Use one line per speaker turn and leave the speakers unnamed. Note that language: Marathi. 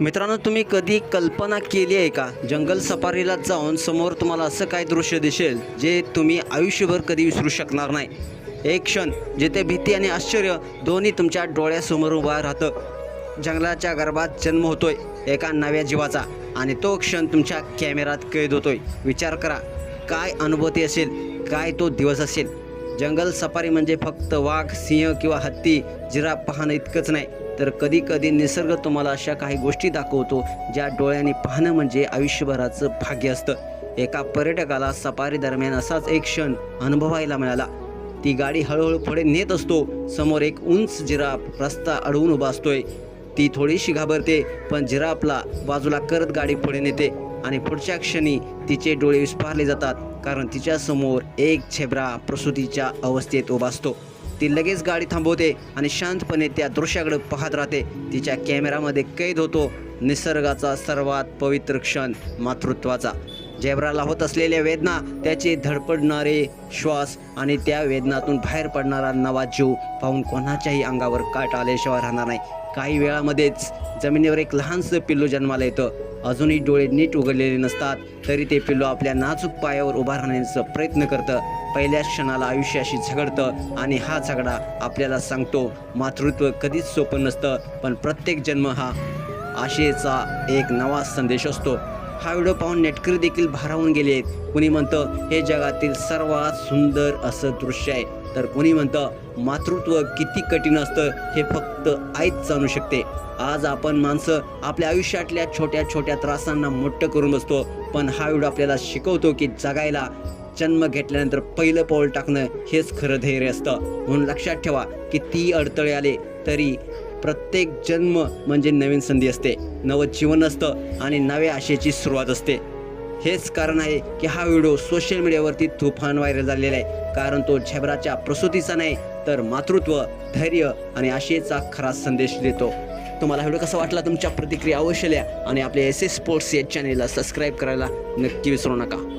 मित्रांनो तुम्ही कधी कल्पना केली आहे का? जंगल सफारीला जाऊन समोर तुम्हाला असं काय दृश्य दिसेल जे तुम्ही आयुष्यभर कधी विसरू शकणार नाही? एक क्षण जिथे भीती आणि आश्चर्य दोन्ही तुमच्या डोळ्यासमोर उभा राहतं. जंगलाच्या गर्भात जन्म होतोय एका नव्या जीवाचा आणि तो क्षण तुमच्या कॅमेरात कैद होतोय. विचार करा काय अनुभूती असेल काय तो दिवस असेल? जंगल सफारी म्हणजे फक्त वाघ सिंह किंवा हत्ती जिराफ पाहणं इतकंच नाही. तर कधी कधी निसर्ग तुम्हाला अशा काही गोष्टी दाखवतो ज्या डोळ्यांनी पाहणं म्हणजे आयुष्यभराचं भाग्य असतं. एका पर्यटकाला सफारी दरम्यान असाच एक क्षण अनुभवायला मिळाला. ती गाडी हळूहळू पुढे नेत असतो समोर एक उंच जिराफ रस्ता अडवून उभा असतोय. ती थोडीशी घाबरते पण जिराफला बाजूला करत गाडी पुढे नेते. आणि पुढच्या क्षणी तिचे डोळे विस्पारले जातात कारण तिच्यासमोर एक छेबरा प्रसूतीच्या अवस्थेत उभा असतो. ती लगेच गाडी थांबवते आणि शांतपणे त्या दृश्याकडे पाहत राहते. तिच्या कॅमेरामध्ये कैद होतो निसर्गाचा सर्वात पवित्र क्षण मातृत्वाचा. जेब्राला होत असलेल्या वेदना त्याचे धडपडणारे श्वास आणि त्या वेदनातून बाहेर पडणारा नवा जीव पाहून कोणाच्याही अंगावर काट आल्याशिवाय राहणार नाही. काही वेळामध्येच जमिनीवर एक लहानसं पिल्लू जन्माला येतं. अजूनही डोळे नीट उघडलेले नसतात तरी ते पिल्लू आपल्या नाजूक पायावर उभा राहण्याचा प्रयत्न करतं. पहिल्याच क्षणाला आयुष्याशी झगडतं आणि हा झगडा आपल्याला सांगतो मातृत्व कधीच सोपं नसतं पण प्रत्येक जन्म हा आशेचा एक नवा संदेश असतो. हा व्हिडिओ पाहून नेटकरी देखील भारावून गेले आहेत. कुणी म्हणतं हे जगातील सर्वात सुंदर असं दृश्य आहे. तर कुणी म्हणतं मातृत्व किती कठीण असतं हे फक्त आईच जाणू शकते. आज आपण माणसं आपल्या आयुष्यातल्या छोट्या छोट्या त्रासांना मोठं करून बसतो. पण हा व्हिडिओ आपल्याला शिकवतो की जगायला जन्म घेतल्यानंतर पहिलं पाऊल टाकणं हेच खरं धैर्य असतं. म्हणून लक्षात ठेवा किती अडथळे आले तरी प्रत्येक जन्म म्हणजे नवीन संधी असते. नवं जीवन असतं आणि नव्या आशेची सुरुवात असते. हेच कारण आहे की हा व्हिडिओ सोशल मीडियावरती तुफान व्हायरल झालेला आहे. कारण तो झेब्राच्या प्रसूतीचा नाही तर मातृत्व धैर्य आणि आशेचा खरा संदेश देतो. तुम्हाला व्हिडिओ कसा वाटला? तुमच्या प्रतिक्रिया अवश्य लिहा आणि आपल्या एस एस स्पोर्ट्स या चॅनेलला सबस्क्राईब करायला नक्की विसरू नका.